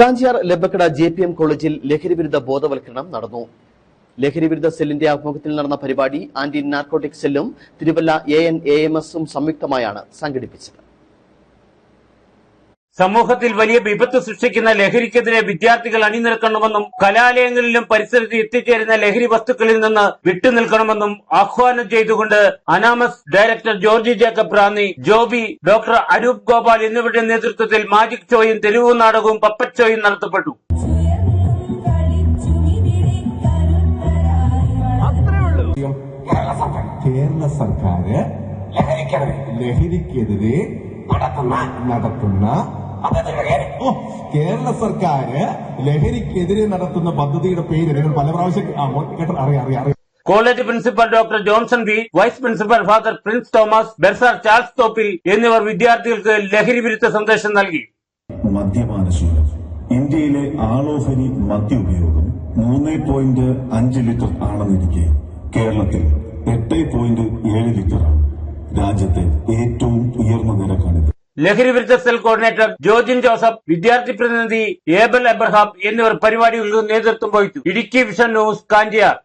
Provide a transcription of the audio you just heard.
Kanchiyar Labbakkada J P M കോളേജിൽ ലഹരിവിരുദ്ധ ബോധവൽക്കരണം നടന്നു. ലഹരിവിരുദ്ധ സെല്ലിന്റെ ആഭിമുഖ്യത്തിൽ നടന്ന പരിപാടി ആന്റി നാർക്കോട്ടിക് സെല്ലും Thiruvalla A N A M എസും സംയുക്തമായാണ് സംഘടിപ്പിച്ചത്. സമൂഹത്തിൽ വലിയ വിപത്ത് സൃഷ്ടിക്കുന്ന ലഹരിക്കെതിരെ വിദ്യാർത്ഥികൾ അണിനിരക്കണമെന്നും കലാലയങ്ങളിലും പരിസരത്ത് എത്തിച്ചേരുന്ന ലഹരി വസ്തുക്കളിൽ നിന്ന് വിട്ടുനിൽക്കണമെന്നും ആഹ്വാനം ചെയ്തുകൊണ്ട് ANAMS director Georgy Jacob Ranni Joby doctor Aroop Gopal എന്നിവരുടെ നേതൃത്വത്തിൽ മാജിക് ഷോയും തെരുവു നാടകവും പപ്പറ്റ് ഷോയും നടത്തപ്പെട്ടു. കേരള സർക്കാർ ലഹരിക്കെതിരെ നടത്തുന്ന കേരള സർക്കാർ ലഹരിക്കെതിരെ നടത്തുന്ന പദ്ധതിയുടെ പേര് നിങ്ങൾ പല പ്രാവശ്യം അറിയാം അറിയാം അറിയാം. College principal doctor Johnson V vice principal father Prince Thomas bursar Charles Thoppil എന്നിവർ വിദ്യാർത്ഥികൾക്ക് ലഹരി വിരുദ്ധ സന്ദേശം നൽകി. മദ്യപാനശീലം ഇന്ത്യയിലെ ആളോഹരി മദ്യ ഉപയോഗം മൂന്ന് പോയിന്റ് അഞ്ച് ലിറ്റർ ആണെന്നിരിക്കെ കേരളത്തിൽ എട്ട് പോയിന്റ് ഏഴ് ലിറ്ററാണ്. രാജ്യത്തെ ഏറ്റവും ഉയർന്ന നിരക്കാണിത്. ലഹരി വിരുദ്ധ സെൽ കോർഡിനേറ്റർ ജോജിൻ ജോസഫ് വിദ്യാർത്ഥി പ്രതിനിധി ഏബൽ എബ്രഹാം എന്നിവർ പരിപാടികൾക്ക് നേതൃത്വം വഹിച്ചു. Idukki vision news Kanchiyar.